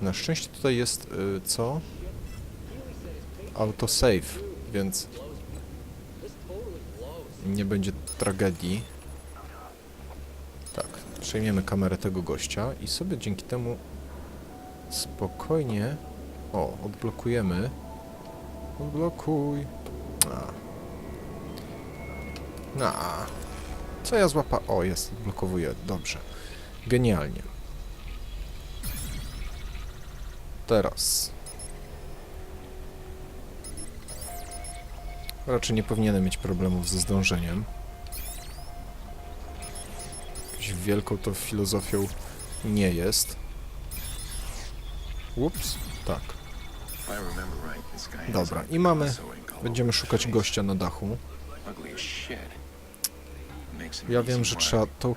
Na szczęście tutaj jest y, co? Autosave, więc nie będzie tragedii. Tak, przejmiemy kamerę tego gościa i sobie dzięki temu spokojnie... O, odblokujemy. Odblokuj. A. A. Co ja złapa... O, jest, odblokowuję. Dobrze. Genialnie. Teraz. Raczej nie powinienem mieć problemów ze zdążeniem. Jakąś wielką to filozofią nie jest. Ups, tak. Dobra, i mamy. Będziemy szukać gościa na dachu. Ja wiem, że trzeba tą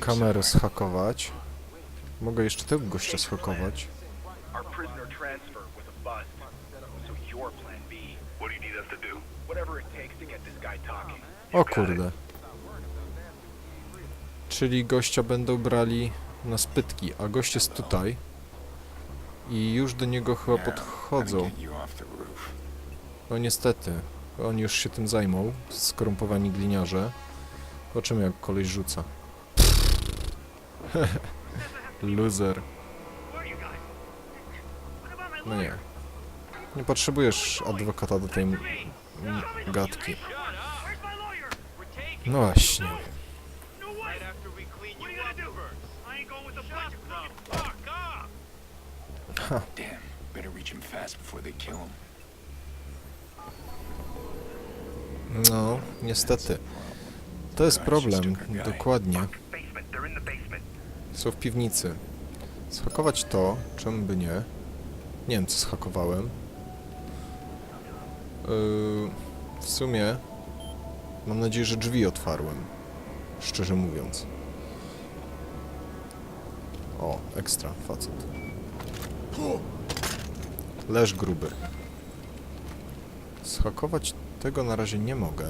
kamerę right. zhakować. Mogę jeszcze tego gościa zhakować. Our prisoner transfer was a bust. So your plan B. What do you need us to do? Whatever it takes to get this guy talking. O kurde. Czyli gościa będą brali na spytki, a gość jest tutaj. I już do niego chyba podchodzą. No niestety, oni już się tym zajmą, skorumpowani gliniarze. Zobaczymy jak koleś rzuca. Loser. No nie. Nie potrzebujesz adwokata do tej gadki. No właśnie. Him. No, niestety. To jest problem, dokładnie. Są w piwnicy. Zhakować to, czemu by nie? Nie wiem, co zhakowałem. Yy, w sumie mam nadzieję, że drzwi otwarłem. Szczerze mówiąc. O, ekstra, facet. Leż gruby. Zhakować tego na razie nie mogę.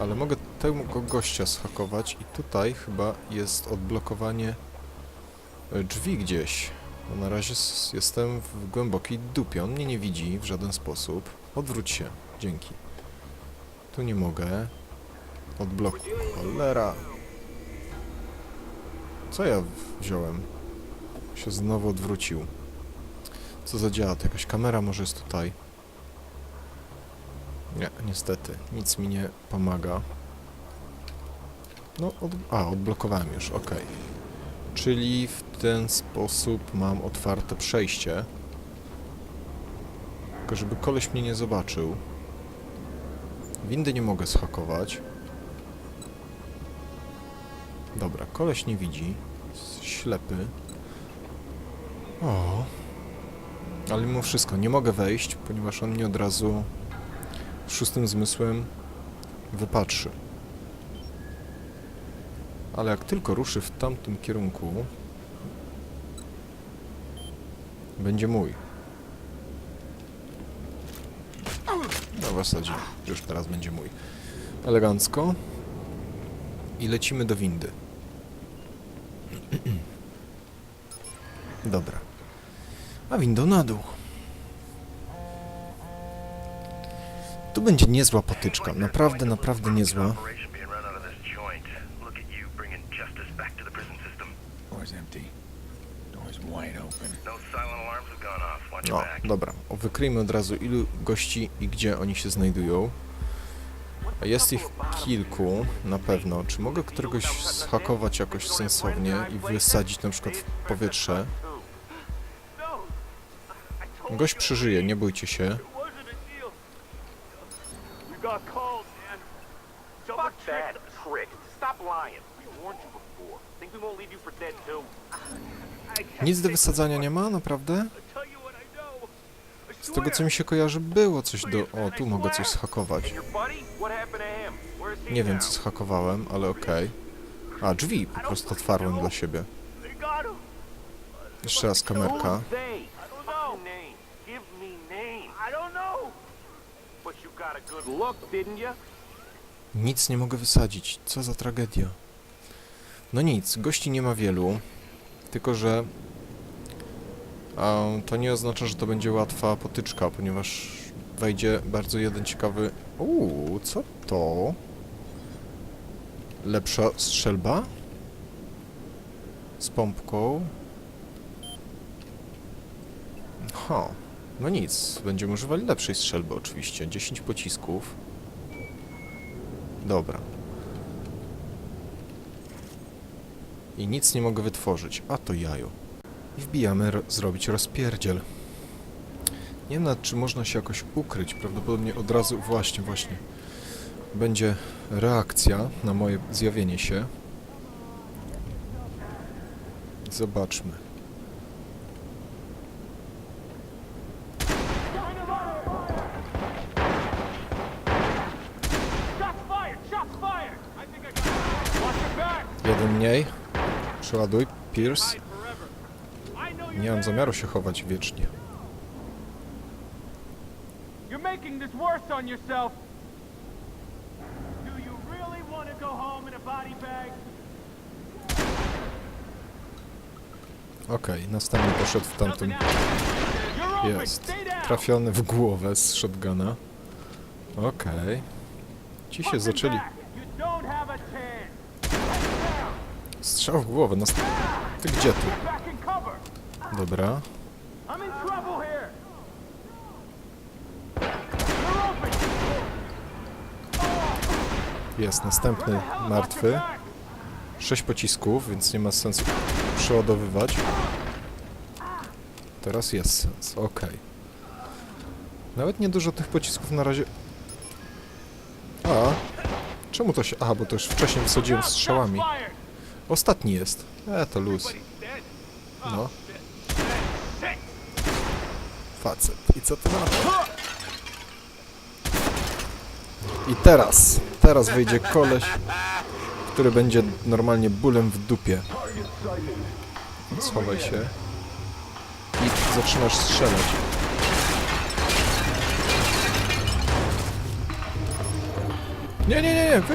Ale mogę tego gościa zhakować i tutaj chyba jest odblokowanie e, drzwi gdzieś. Na razie jestem w głębokiej dupie. On mnie nie widzi w żaden sposób. Odwróć się. Dzięki. Tu nie mogę. Odblok... Cholera. Co ja wziąłem? Się znowu odwrócił. Co za dziad? Jakaś kamera może jest tutaj. Nie, niestety. Nic mi nie pomaga. No, od... a, odblokowałem już, ok. Czyli w ten sposób mam otwarte przejście. Tylko żeby koleś mnie nie zobaczył. Windy nie mogę zhakować. Dobra, koleś nie widzi. Jest ślepy. O. Ale mimo wszystko nie mogę wejść, ponieważ on mnie od razu szóstym zmysłem wypatrzy. Ale jak tylko ruszy w tamtym kierunku, będzie mój. No w zasadzie już teraz będzie mój. Elegancko. I lecimy do windy. Dobra. A windą na dół. Tu będzie niezła potyczka. Naprawdę, naprawdę niezła. Dobra. Wykryjmy od razu ilu gości i gdzie oni się znajdują. A Jest ich kilku, na pewno. Czy mogę któregoś zhakować jakoś sensownie i wysadzić na przykład w powietrze? Gość przeżyje, nie bójcie się. Nic do wysadzania nie ma, naprawdę? Z tego co mi się kojarzy, było coś do... O, tu mogę coś he Nie wiem co zhakowałem, ale okej. A, drzwi po prostu otwarłem dla siebie. Jeszcze raz kamerka. Nic nie mogę wysadzić. Co za tragedia. No nic, gości nie ma wielu. Tylko, że to nie oznacza, że to będzie łatwa potyczka, ponieważ wejdzie bardzo jeden ciekawy... Uuu, co to? Lepsza strzelba? Z pompką? Ha, no nic, będziemy używali lepszej strzelby oczywiście. 10 pocisków. Dobra. I nic nie mogę wytworzyć, a to jajo. I wbijamy ro zrobić rozpierdziel. Nie wiem czy można się jakoś ukryć. Prawdopodobnie od razu, właśnie, właśnie. Będzie reakcja na moje zjawienie się. Zobaczmy. Jeden mniej. Przeładuj. Pierce. Hide forever. I know you're Nie mam zamiaru się chować wiecznie. You're making this worse on yourself. Do you really want to go home in a body bag? Okej, następny poszedł w tamtym. Jest. Trafiony w głowę z shotguna. Okej. Ci się zaczęli. Strzał w głowę. Ty gdzie tu? Get back in cover. Dobra. Jest następny martwy. Sześć pocisków, więc nie ma sensu przeładowywać. Teraz jest sens, okej. Nawet niedużo tych pocisków na razie... A, czemu to się... Aha, bo to już wcześniej wysadziłem strzałami. Ostatni jest. E, to luz. No. Facet. I co ty na to? I teraz, teraz wyjdzie koleś, który będzie normalnie bólem w dupie. Schowaj się. I zaczynasz strzelać. Nie, nie, nie, nie, wy.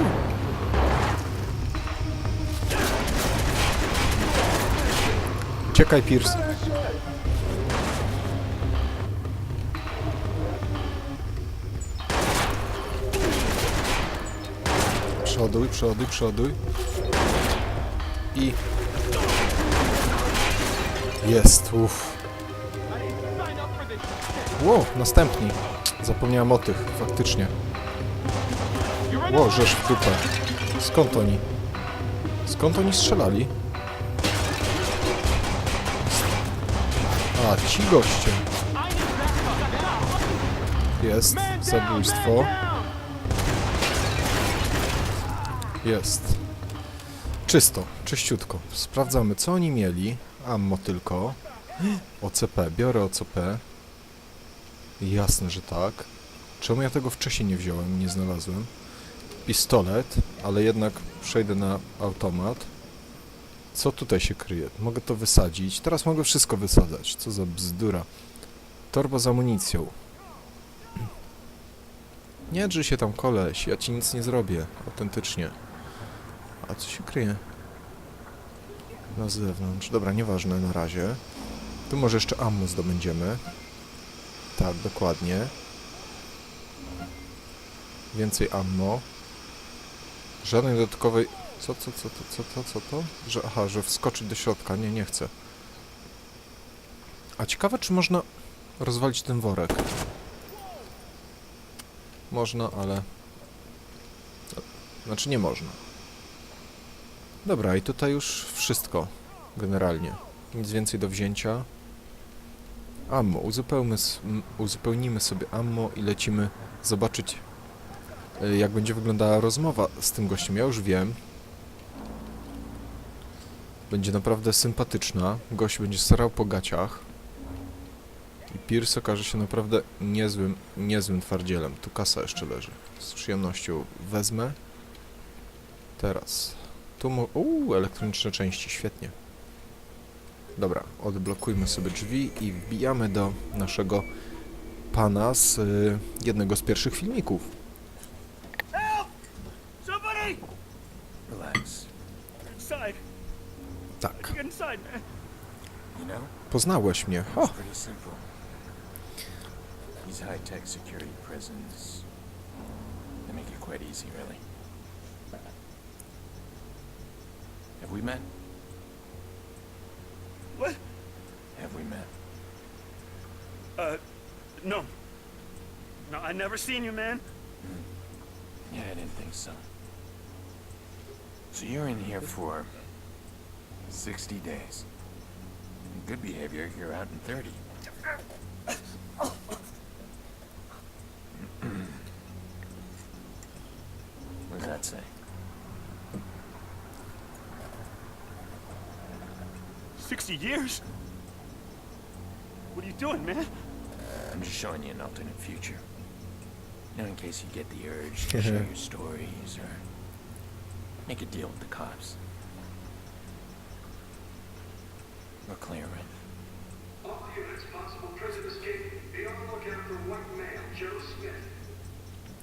Uciekaj, Pierce. Przoduj, przoduj, przoduj. I... Jest, uff. Wow, następni. Zapomniałem o tych, faktycznie. Ło, żeż w dupę. Skąd oni? Skąd oni strzelali? A, ci goście. Jest, zabójstwo. Jest. Czysto, czyściutko. Sprawdzamy, co oni mieli. Ammo tylko. OCP, biorę OCP. Jasne, że tak. Czemu ja tego wcześniej nie wziąłem nie znalazłem? Pistolet, ale jednak przejdę na automat. Co tutaj się kryje? Mogę to wysadzić. Teraz mogę wszystko wysadzać. Co za bzdura. Torba z amunicją. Nie drży się tam koleś, ja ci nic nie zrobię. Autentycznie. A co się kryje? Na zewnątrz. Dobra, nieważne na razie. Tu może jeszcze ammo zdobędziemy. Tak, dokładnie. Więcej ammo. Żadnej dodatkowej... Co, co, co, to, co, to, co to? Że, aha, że wskoczyć do środka. Nie, nie chcę. A ciekawe, czy można rozwalić ten worek. Można, ale... Znaczy nie można. Dobra, i tutaj już wszystko, generalnie. Nic więcej do wzięcia. Ammo. Uzupełnimy sobie ammo i lecimy zobaczyć, y, jak będzie wyglądała rozmowa z tym gościem. Ja już wiem. Będzie naprawdę sympatyczna. Gość będzie starał po gaciach. I Pierce okaże się naprawdę niezłym, niezłym twardzielem. Tu kasa jeszcze leży. Z przyjemnością wezmę. Teraz. Tu mo... Uuu, elektroniczne części, świetnie. Dobra, odblokujmy sobie drzwi i wbijamy do naszego pana z y, jednego z pierwszych filmików. Somebody! Relax. Inside. Tak. Get inside, man. know? Poznałeś mnie. O! These high-tech security prisons, they make it quite easy, really. Have we met? What? Have we met? Uh, no. No, I never seen you, man. Yeah, I didn't think so. So you're in here for 60 days. In good behavior, you're out in 30. Years? What are you doing, man? Uh, I'm just showing you an alternate future. You know, in case you get the urge to share your stories or make a deal with the cops. We're clearing. All units, possible prison escape. Be on the lookout for white male, Joe Smith.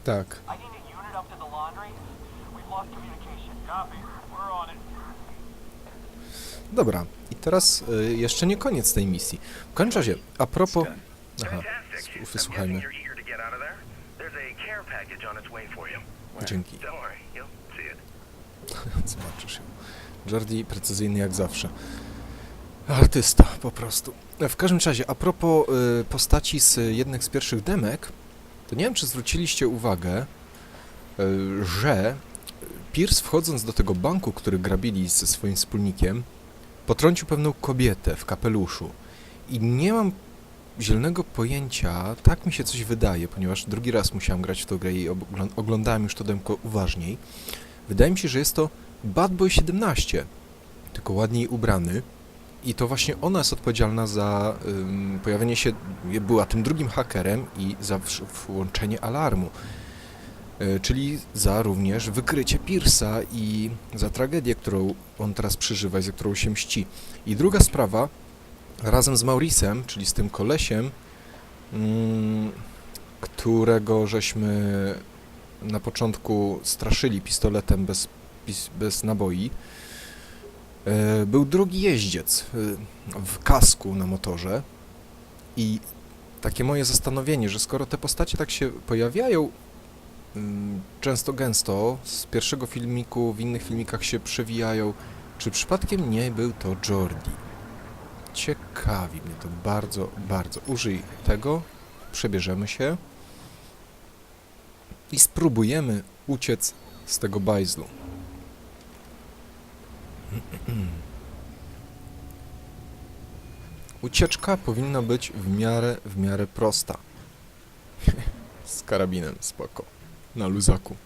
Tak. I need a unit up to the laundry. We've lost communication. Copy. We're on it. Dobra. I teraz y, jeszcze nie koniec tej misji. W każdym razie, a propos... Aha, s- wysłuchajmy. Dzięki. Zobaczysz ją. Jordi precyzyjny jak zawsze. Artysta, po prostu. W każdym razie, a propos y, postaci z jednych z pierwszych demek, to nie wiem, czy zwróciliście uwagę, y, że Pierce wchodząc do tego banku, który grabili ze swoim wspólnikiem, potrącił pewną kobietę w kapeluszu. I nie mam zielonego pojęcia, tak mi się coś wydaje, ponieważ drugi raz musiałem grać w tą grę i oglą- oglądałem już to demko uważniej. Wydaje mi się, że jest to Bad Boy 17, tylko ładniej ubrany. I to właśnie ona jest odpowiedzialna za ym, pojawienie się, była tym drugim hakerem i za włączenie alarmu. Y, czyli za również wykrycie Pierce'a i za tragedię, którą on teraz przeżywa za którą się mści. I druga sprawa, razem z Mauricem, czyli z tym kolesiem, mm, którego żeśmy na początku straszyli pistoletem bez, bez naboi, e, był drugi jeździec e, w kasku na motorze i takie moje zastanowienie, że skoro te postacie tak się pojawiają często gęsto, z pierwszego filmiku w innych filmikach się przewijają, czy przypadkiem nie był to Jordi? Ciekawi mnie to bardzo, bardzo. Użyj tego, przebierzemy się i spróbujemy uciec z tego bajzlu. Ucieczka powinna być w miarę, w miarę prosta. z karabinem, spoko. Na luzaku.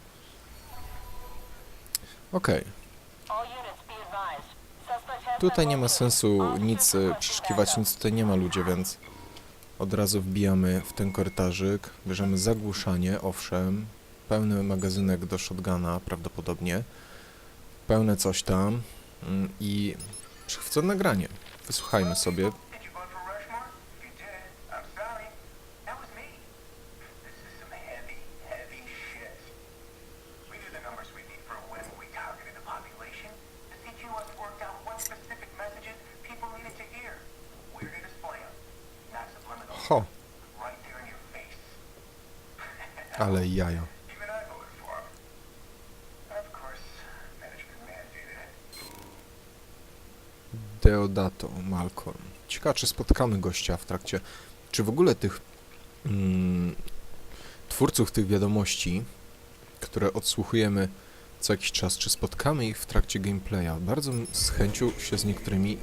Has Tutaj nie ma sensu nic e, przeszukiwać, nic tutaj nie ma ludzie, więc od razu wbijamy w ten korytarzyk, bierzemy zagłuszanie, owszem, pełny magazynek do shotguna prawdopodobnie, pełne coś tam mm, i przychwycone nagranie. Wysłuchajmy sobie. Did you vote for Rushmore? If you did, I'm sorry. That was me. This is some heavy, heavy shit. We knew the numbers we need for when we targeted the population. The CQS worked out what specific messages people needed to hear. Where to display them. Not subliminal. Ho, Right there in your face. ale jajo. Even I voted for him. Of course, management mandated it. Deodato Malcolm. Ciekawe, czy spotkamy gościa w trakcie, czy w ogóle tych mm, twórców tych wiadomości, które odsłuchujemy co jakiś czas, czy spotkamy ich w trakcie gameplaya. Bardzo z chęcią się z niektórymi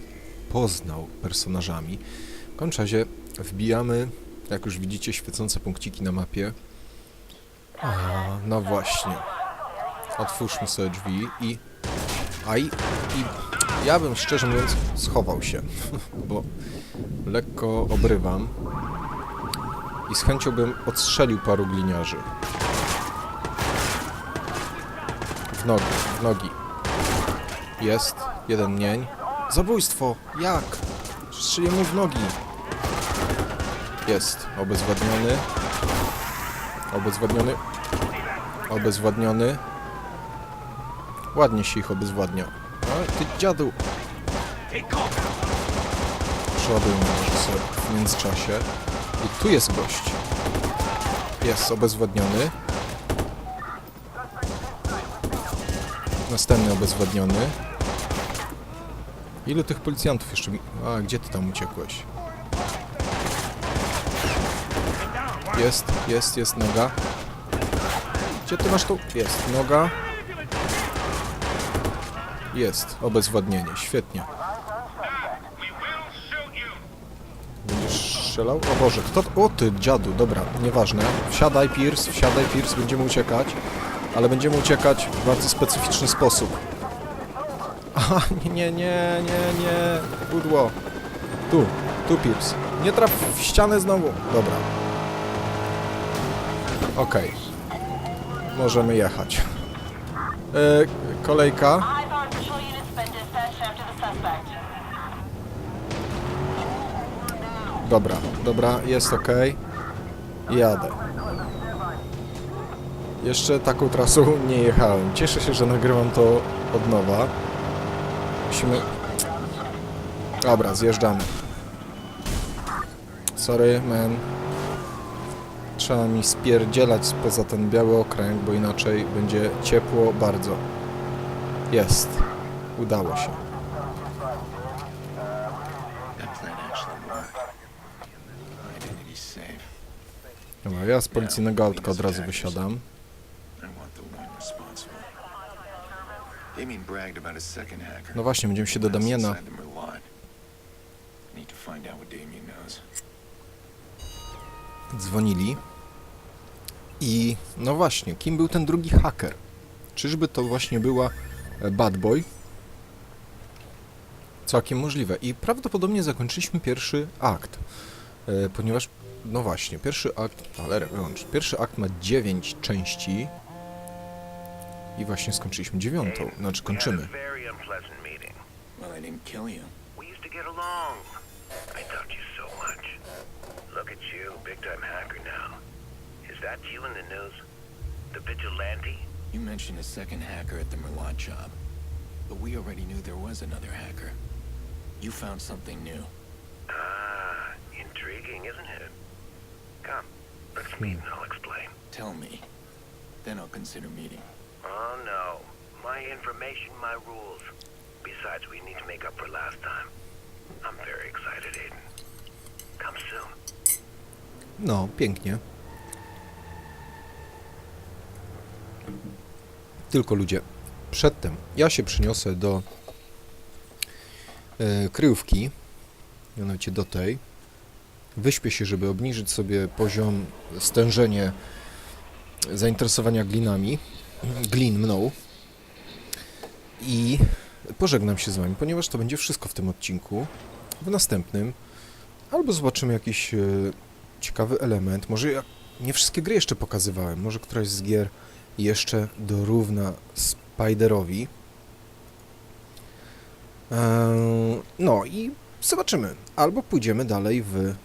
poznał personażami. W każdym razie wbijamy, jak już widzicie, świecące punkciki na mapie. A, no właśnie. Otwórzmy sobie drzwi i... A i, i ja bym szczerze mówiąc schował się, bo lekko obrywam i z chęcią bym odstrzelił paru gliniarzy. W nogi, w nogi. Jest, jeden mniej. Zabójstwo! Jak? Strzeliłem mu w nogi. Jest, obezwładniony. Obezwładniony. Obezwładniony. Ładnie się ich obezwładnia. Ale ty dziadu! przeładujmy może sobie w międzyczasie. I tu jest gość. Jest obezwładniony. Następny obezwładniony. Ilu tych policjantów jeszcze mi... A, gdzie ty tam uciekłeś? Jest, jest, jest noga. Gdzie ty masz tu? Jest noga. Jest, obezwładnienie, świetnie. Będziesz strzelał? O Boże, kto... O ty, dziadu, dobra, nieważne. Wsiadaj, Pierce, wsiadaj, Pierce, będziemy uciekać. Ale będziemy uciekać w bardzo specyficzny sposób. Aha, nie, nie, nie, nie, nie. Pudło. Tu, tu, Pierce. Nie traf w ścianę znowu. Dobra. Okej. Możemy jechać. E, kolejka. Dobra, dobra, jest ok. Jadę. Jeszcze taką trasą nie jechałem. Cieszę się, że nagrywam to od nowa. Musimy... Dobra, zjeżdżamy. Sorry, man. Trzeba mi spierdzielać poza ten biały okręg, bo inaczej będzie ciepło bardzo. Jest. Udało się. That plan actually worked. Identity's safe. Dobra, ja z policyjnego autka od razu wysiadam. No właśnie, będziemy się do Damiena. dzwonili. I no właśnie, kim był ten drugi haker? Czyżby to właśnie była e, Bad Boy? Całkiem możliwe. I prawdopodobnie zakończyliśmy pierwszy akt. E, ponieważ, no właśnie, pierwszy akt, ale wyłącz, pierwszy akt ma 9 części. I właśnie skończyliśmy dziewiątą. Znaczy kończymy. very unpleasant meeting. Well, I didn't kill you. We used to get along. I taught you so much. Look at you, big time hacker now. Is that you in the news? The vigilante? You mentioned a second hacker at the Merlot job. But we already knew there was another hacker. You found something new. Ah, intriguing, isn't it? Come, let's meet and I'll explain. Tell me. Then I'll consider meeting. Oh no. My information, my rules. Besides, we need to make up for last time. I'm very excited, Aiden. Come soon. No, pięknie. Tylko ludzie, przedtem ja się przyniosę do e, kryjówki, mianowicie do tej. Wyśpię się, żeby obniżyć sobie poziom, stężenie zainteresowania glinami, glin mną. I pożegnam się z wami, ponieważ to będzie wszystko w tym odcinku. W następnym albo zobaczymy jakiś e, ciekawy element. Może ja nie wszystkie gry jeszcze pokazywałem. Może któraś z gier jeszcze dorówna Spiderowi. Eee, no i zobaczymy. Albo pójdziemy dalej w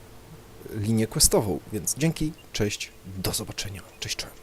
linię questową. Więc dzięki, cześć, do zobaczenia. Cześć, cześć.